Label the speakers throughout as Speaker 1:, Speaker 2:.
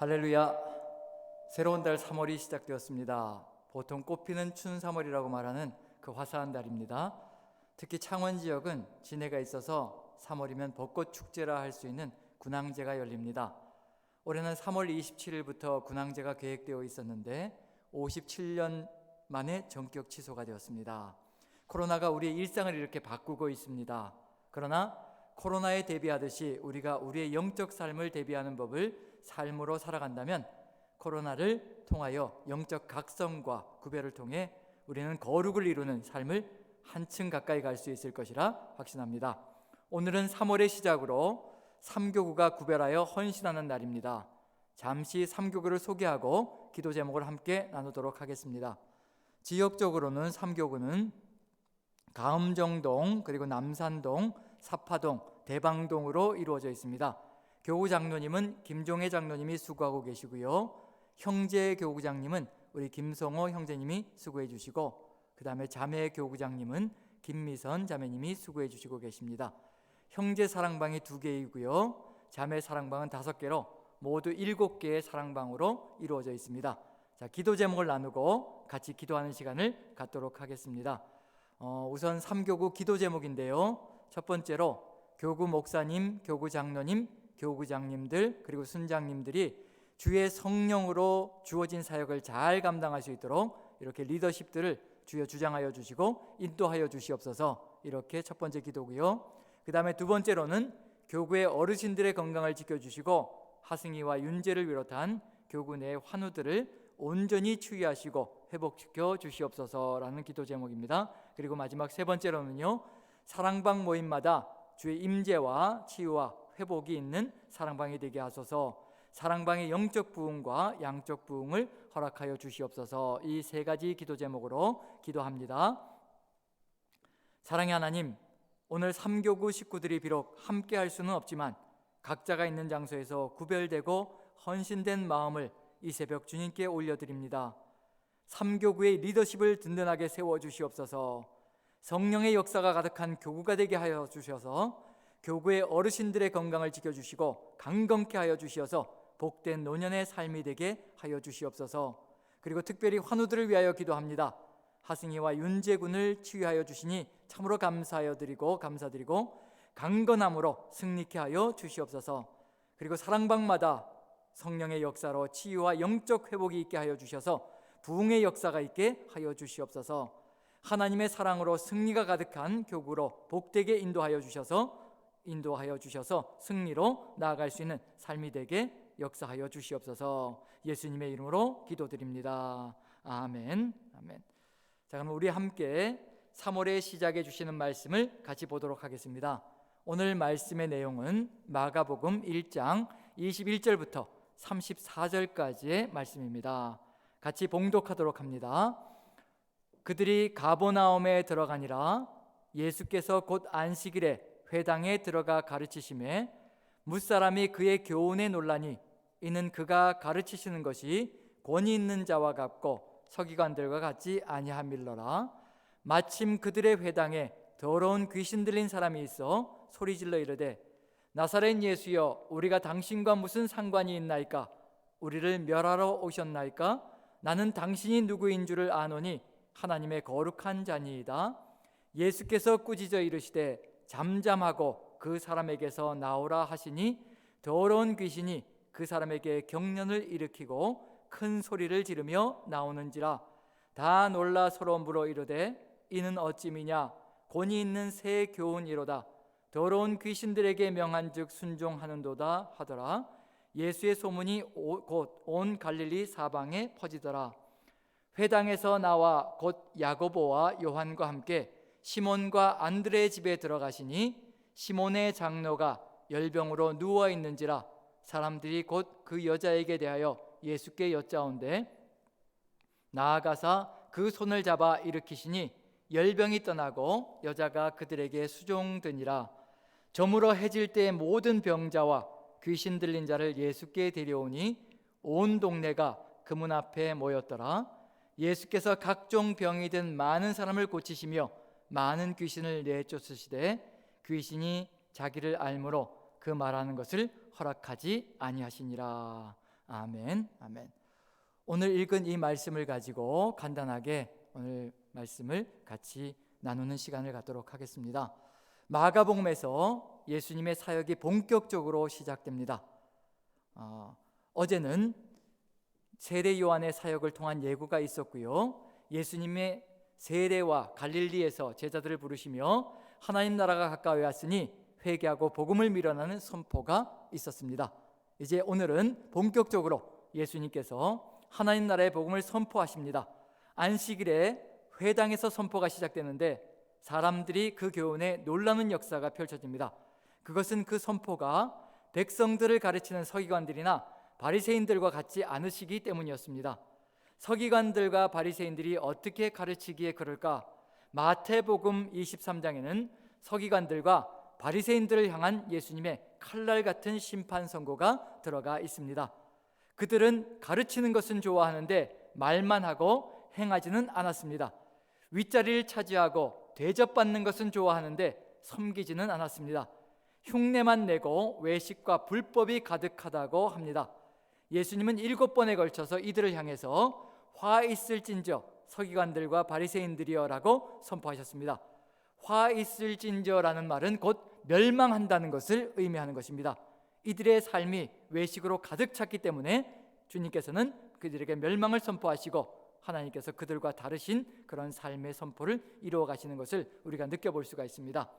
Speaker 1: 할렐루야. 새로운 달 3월이 시작되었습니다. 보통 꽃피는 춘 3월이라고 말하는 그 화사한 달입니다. 특히 창원 지역은 진해가 있어서 3월이면 벚꽃 축제라 할 수 있는 군항제가 열립니다. 올해는 3월 27일부터 군항제가 계획되어 있었는데 57년 만에 전격 취소가 되었습니다. 코로나가 우리의 일상을 이렇게 바꾸고 있습니다. 그러나 코로나에 대비하듯이 우리가 우리의 영적 삶을 대비하는 법을 삶으로 살아간다면 코로나를 통하여 영적 각성과 구별을 통해 우리는 거룩을 이루는 삶을 한층 가까이 갈 수 있을 것이라 확신합니다. 오늘은 3월의 시작으로 삼교구가 구별하여 헌신하는 날입니다. 잠시 삼교구를 소개하고 기도 제목을 함께 나누도록 하겠습니다. 지역적으로는 삼교구는 가음정동 그리고 남산동, 사파동, 대방동으로 이루어져 있습니다. 교구 장로님은 김종혜 장로님이 수고하고 계시고요. 형제 교구장님은 우리 김성호 형제님이 수고해 주시고 그 다음에 자매 교구장님은 김미선 자매님이 수고해 주시고 계십니다. 형제 사랑방이 두 개이고요. 자매 사랑방은 다섯 개로 모두 일곱 개의 사랑방으로 이루어져 있습니다. 자, 기도 제목을 나누고 같이 기도하는 시간을 갖도록 하겠습니다. 어, 우선 삼교구 기도 제목인데요. 첫 번째로 교구 목사님, 교구 장로님, 교구장님들 그리고 순장님들이 주의 성령으로 주어진 사역을 잘 감당할 수 있도록 이렇게 리더십들을 주여 주장하여 주시고 인도하여 주시옵소서 이렇게 첫 번째 기도고요. 그 다음에 두 번째로는 교구의 어르신들의 건강을 지켜 주시고 하승이와 윤재를 비롯한 교구 내 환우들을 온전히 치유하시고 회복시켜 주시옵소서라는 기도 제목입니다. 그리고 마지막 세 번째로는요. 사랑방 모임마다 주의 임재와 치유와 회복이 있는 사랑방이 되게 하소서. 사랑방의 영적 부흥과 양적 부흥을 허락하여 주시옵소서. 이 세 가지 기도 제목으로 기도합니다. 사랑의 하나님, 오늘 삼교구 식구들이 비록 함께 할 수는 없지만 각자가 있는 장소에서 구별되고 헌신된 마음을 이 새벽 주님께 올려드립니다. 삼교구의 리더십을 든든하게 세워 주시옵소서. 성령의 역사가 가득한 교구가 되게 하여 주셔서 교구의 어르신들의 건강을 지켜주시고 강건케 하여 주시어서 복된 노년의 삶이 되게 하여 주시옵소서. 그리고 특별히 환우들을 위하여 기도합니다. 하승이와 윤재군을 치유하여 주시니 참으로 감사하여 드리고 감사드리고 강건함으로 승리케 하여 주시옵소서. 그리고 사랑방마다 성령의 역사로 치유와 영적 회복이 있게 하여 주셔서 부흥의 역사가 있게 하여 주시옵소서. 하나님의 사랑으로 승리가 가득한 교구로 복되게 인도하여 주셔서 인도하여 주셔서 승리로 나아갈 수 있는 삶이 되게 역사하여 주시옵소서. 예수님의 이름으로 기도드립니다. 아멘. 아멘. 자, 그럼 우리 함께 3월의 시작에 주시는 말씀을 같이 보도록 하겠습니다. 오늘 말씀의 내용은 마가복음 1장 21절부터 34절까지의 말씀입니다. 같이 봉독하도록 합니다. 그들이 가보나움에 들어가니라 예수께서 곧 안식일에 회당에 들어가 가르치심에 무사람이 그의 교훈에 논라니 이는 그가 가르치시는 것이 권위 있는 자와 같고 서기관들과 같지 아니함일러라. 마침 그들의 회당에 더러운 귀신 들린 사람이 있어 소리질러 이르되 나사렛 예수여 우리가 당신과 무슨 상관이 있나이까? 우리를 멸하러 오셨나이까? 나는 당신이 누구인 줄을 아노니 하나님의 거룩한 자니이다. 예수께서 꾸짖어 이르시되 잠잠하고 그 사람에게서 나오라 하시니 더러운 귀신이 그 사람에게 경련을 일으키고 큰 소리를 지르며 나오는지라. 다 놀라 서로 물어 이르되 이는 어찌미냐? 권위 있는 새 교훈이로다. 더러운 귀신들에게 명한즉 순종하는도다 하더라. 예수의 소문이 곧 온 갈릴리 사방에 퍼지더라. 회당에서 나와 곧 야고보와 요한과 함께 시몬과 안드레의 집에 들어가시니 시몬의 장로가 열병으로 누워 있는지라 사람들이 곧 그 여자에게 대하여 예수께 여짜온대 나아가사 그 손을 잡아 일으키시니 열병이 떠나고 여자가 그들에게 수종드니라. 저물어 해질 때 모든 병자와 귀신 들린 자를 예수께 데려오니 온 동네가 그 문 앞에 모였더라. 예수께서 각종 병이 든 많은 사람을 고치시며 많은 귀신을 내쫓으시되 귀신이 자기를 알므로 그 말하는 것을 허락하지 아니하시니라 아멘. 아멘. 오늘 읽은 이 말씀을 가지고 간단하게 오늘 말씀을 같이 나누는 시간을 갖도록 하겠습니다. 마가복음에서 예수님의 사역이 본격적으로 시작됩니다. 어, 어제는 세례 요한의 사역을 통한 예고가 있었고요. 예수님의 세례와 갈릴리에서 제자들을 부르시며 하나님 나라가 가까이 왔으니 회개하고 복음을 밀어나는 선포가 있었습니다. 이제 오늘은 본격적으로 예수님께서 하나님 나라의 복음을 선포하십니다. 안식일에 회당에서 선포가 시작되는데 사람들이 그 교훈에 놀라는 역사가 펼쳐집니다. 그것은 그 선포가 백성들을 가르치는 서기관들이나 바리새인들과 같지 않으시기 때문이었습니다. 서기관들과 바리새인들이 어떻게 가르치기에 그럴까? 마태복음 23장에는 서기관들과 바리새인들을 향한 예수님의 칼날 같은 심판 선고가 들어가 있습니다. 그들은 가르치는 것은 좋아하는데 말만 하고 행하지는 않았습니다. 윗자리를 차지하고 대접받는 것은 좋아하는데 섬기지는 않았습니다. 흉내만 내고 외식과 불법이 가득하다고 합니다. 예수님은 일곱 번에 걸쳐서 이들을 향해서 화 있을진저 서기관들과 바리새인들이여라고 선포하셨습니다. 화 있을진저라는 말은 곧 멸망한다는 것을 의미하는 것입니다. 이들의 삶이 외식으로 가득 찼기 때문에 주님께서는 그들에게 멸망을 선포하시고 하나님께서 그들과 다르신 그런 삶의 선포를 이루어 가시는 것을 우리가 느껴볼 수가 있습니다.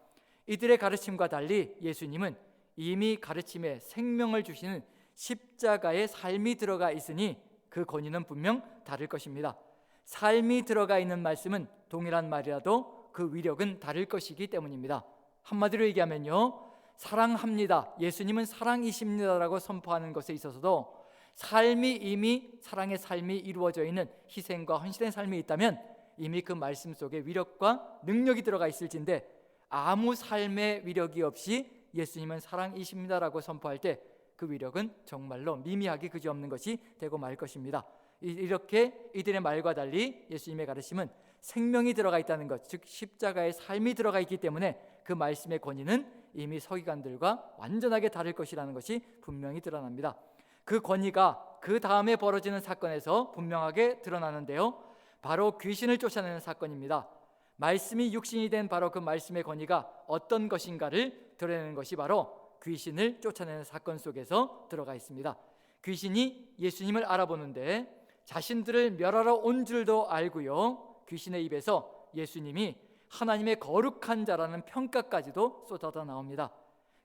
Speaker 1: 이들의 가르침과 달리 예수님은 이미 가르침에 생명을 주시는 십자가의 삶이 들어가 있으니 그 권위는 분명 다를 것입니다. 삶이 들어가 있는 말씀은 동일한 말이라도 그 위력은 다를 것이기 때문입니다. 한마디로 얘기하면요. 사랑합니다. 예수님은 사랑이십니다라고 선포하는 것에 있어서도 삶이 이미 사랑의 삶이 이루어져 있는 희생과 헌신의 삶이 있다면 이미 그 말씀 속에 위력과 능력이 들어가 있을진데 아무 삶의 위력이 없이 예수님은 사랑이십니다라고 선포할 때 그 위력은 정말로 미미하게 그지없는 것이 되고 말 것입니다. 이렇게 이들의 말과 달리 예수님의 가르침은 생명이 들어가 있다는 것, 즉 십자가의 삶이 들어가 있기 때문에 그 말씀의 권위는 이미 서기관들과 완전하게 다를 것이라는 것이 분명히 드러납니다. 그 권위가 그 다음에 벌어지는 사건에서 분명하게 드러나는데요. 바로 귀신을 쫓아내는 사건입니다. 말씀이 육신이 된 바로 그 말씀의 권위가 어떤 것인가를 드러내는 것이 바로 귀신을 쫓아내는 사건 속에서 들어가 있습니다. 귀신이 예수님을 알아보는데 자신들을 멸하러 온 줄도 알고요. 귀신의 입에서 예수님이 하나님의 거룩한 자라는 평가까지도 쏟아져 나옵니다.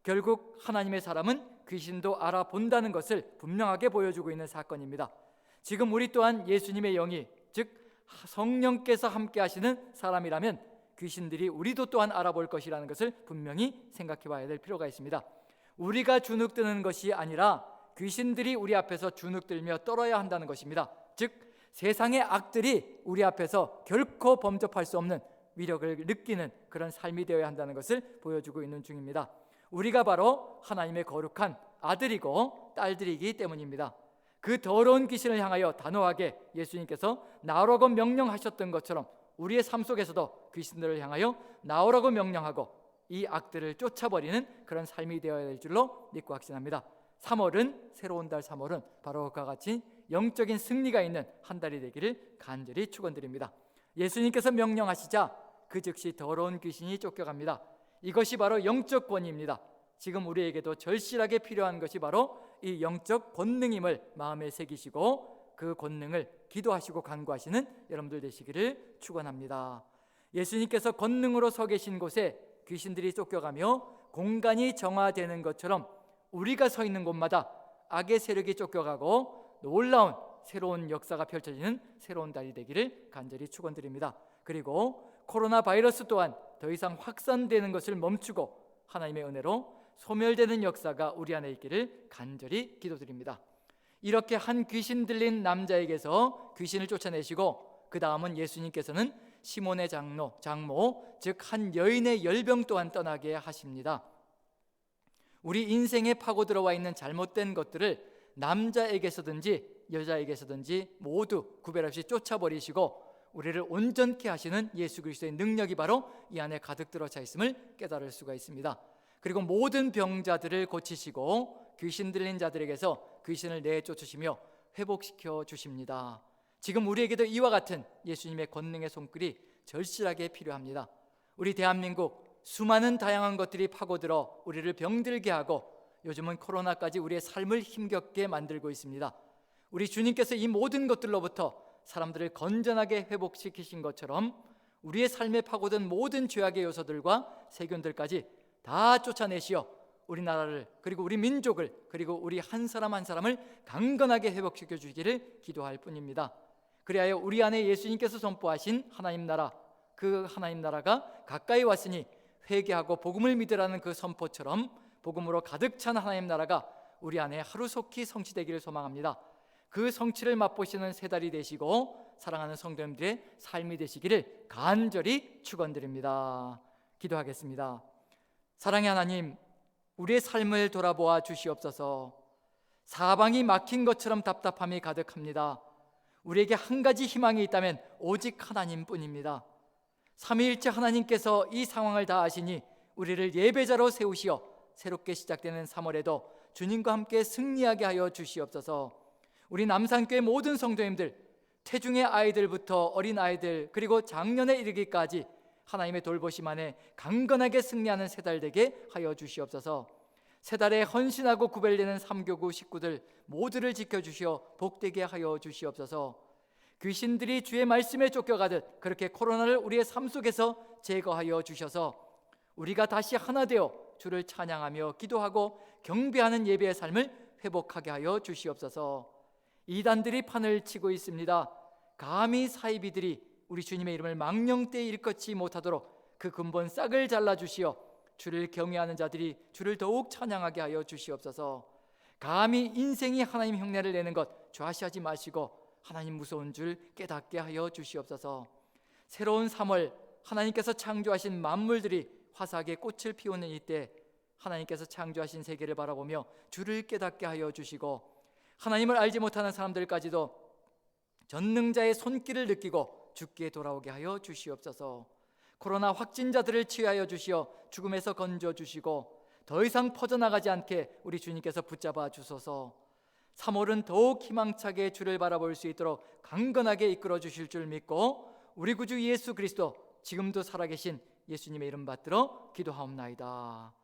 Speaker 1: 결국 하나님의 사람은 귀신도 알아본다는 것을 분명하게 보여주고 있는 사건입니다. 지금 우리 또한 예수님의 영이 즉 성령께서 함께 하시는 사람이라면 귀신들이 우리도 또한 알아볼 것이라는 것을 분명히 생각해 봐야 될 필요가 있습니다. 우리가 주눅드는 것이 아니라 귀신들이 우리 앞에서 주눅들며 떨어야 한다는 것입니다. 즉 세상의 악들이 우리 앞에서 결코 범접할 수 없는 위력을 느끼는 그런 삶이 되어야 한다는 것을 보여주고 있는 중입니다. 우리가 바로 하나님의 거룩한 아들이고 딸들이기 때문입니다. 그 더러운 귀신을 향하여 단호하게 예수님께서 나오라고 명령하셨던 것처럼 우리의 삶 속에서도 귀신들을 향하여 나오라고 명령하고 이 악들을 쫓아버리는 그런 삶이 되어야 될 줄로 믿고 확신합니다. 3월은 새로운 달 3월은 바로 그와 같이 영적인 승리가 있는 한 달이 되기를 간절히 축원드립니다. 예수님께서 명령하시자 그 즉시 더러운 귀신이 쫓겨갑니다. 이것이 바로 영적 권위입니다. 지금 우리에게도 절실하게 필요한 것이 바로 이 영적 권능임을 마음에 새기시고 그 권능을 기도하시고 간구하시는 여러분들 되시기를 축원합니다. 예수님께서 권능으로 서 계신 곳에 귀신들이 쫓겨가며 공간이 정화되는 것처럼 우리가 서 있는 곳마다 악의 세력이 쫓겨가고 놀라운 새로운 역사가 펼쳐지는 새로운 달이 되기를 간절히 축원드립니다. 그리고 코로나 바이러스 또한 더 이상 확산되는 것을 멈추고 하나님의 은혜로 소멸되는 역사가 우리 안에 있기를 간절히 기도드립니다. 이렇게 한 귀신 들린 남자에게서 귀신을 쫓아내시고 그 다음은 예수님께서는 시몬의 장로, 장모, 즉 한 여인의 열병 또한 떠나게 하십니다. 우리 인생에 파고 들어와 있는 잘못된 것들을 남자에게서든지 여자에게서든지 모두 구별 없이 쫓아버리시고 우리를 온전케 하시는 예수 그리스도의 능력이 바로 이 안에 가득 들어 차 있음을 깨달을 수가 있습니다. 그리고 모든 병자들을 고치시고 귀신 들린 자들에게서 귀신을 내쫓으시며 회복시켜 주십니다. 지금 우리에게도 이와 같은 예수님의 권능의 손길이 절실하게 필요합니다. 우리 대한민국 수많은 다양한 것들이 파고들어 우리를 병들게 하고 요즘은 코로나까지 우리의 삶을 힘겹게 만들고 있습니다. 우리 주님께서 이 모든 것들로부터 사람들을 건전하게 회복시키신 것처럼 우리의 삶에 파고든 모든 죄악의 요소들과 세균들까지 다 쫓아내시어 우리나라를 그리고 우리 민족을 그리고 우리 한 사람 한 사람을 강건하게 회복시켜 주기를 기도할 뿐입니다. 그리하여 우리 안에 예수님께서 선포하신 하나님 나라 그 하나님 나라가 가까이 왔으니 회개하고 복음을 믿으라는 그 선포처럼 복음으로 가득 찬 하나님 나라가 우리 안에 하루속히 성취되기를 소망합니다. 그 성취를 맛보시는 세 달이 되시고 사랑하는 성도님들의 삶이 되시기를 간절히 축원드립니다. 기도하겠습니다. 사랑의 하나님, 우리의 삶을 돌아보아 주시옵소서. 사방이 막힌 것처럼 답답함이 가득합니다. 우리에게 한 가지 희망이 있다면 오직 하나님뿐입니다. 삼위일체 하나님께서 이 상황을 다 아시니 우리를 예배자로 세우시어 새롭게 시작되는 3월에도 주님과 함께 승리하게 하여 주시옵소서. 우리 남산교회 모든 성도님들 태중의 아이들부터 어린 아이들 그리고 작년에 이르기까지 하나님의 돌보심 안에 강건하게 승리하는 세 달 되게 하여 주시옵소서. 세 달에 헌신하고 구별되는 삼교구 식구들 모두를 지켜 주시어 복되게 하여 주시옵소서. 귀신들이 주의 말씀에 쫓겨가듯 그렇게 코로나를 우리의 삶 속에서 제거하여 주셔서 우리가 다시 하나 되어 주를 찬양하며 기도하고 경배하는 예배의 삶을 회복하게 하여 주시옵소서. 이단들이 판을 치고 있습니다. 감히 사이비들이 우리 주님의 이름을 망령되이 일컫지 못하도록 그 근본 싹을 잘라 주시어 주를 경외하는 자들이 주를 더욱 찬양하게 하여 주시옵소서. 감히 인생이 하나님 흉내를 내는 것 좌시하지 마시고 하나님 무서운 줄 깨닫게 하여 주시옵소서. 새로운 3월 하나님께서 창조하신 만물들이 화사하게 꽃을 피우는 이때 하나님께서 창조하신 세계를 바라보며 주를 깨닫게 하여 주시고 하나님을 알지 못하는 사람들까지도 전능자의 손길을 느끼고 죽게 돌아오게 하여 주시옵소서. 코로나 확진자들을 치유하여 주시어 죽음에서 건져 주시고 더 이상 퍼져나가지 않게 우리 주님께서 붙잡아 주소서. 3월은 더욱 희망차게 주를 바라볼 수 있도록 강건하게 이끌어 주실 줄 믿고 우리 구주 예수 그리스도 지금도 살아계신 예수님의 이름 받들어 기도하옵나이다.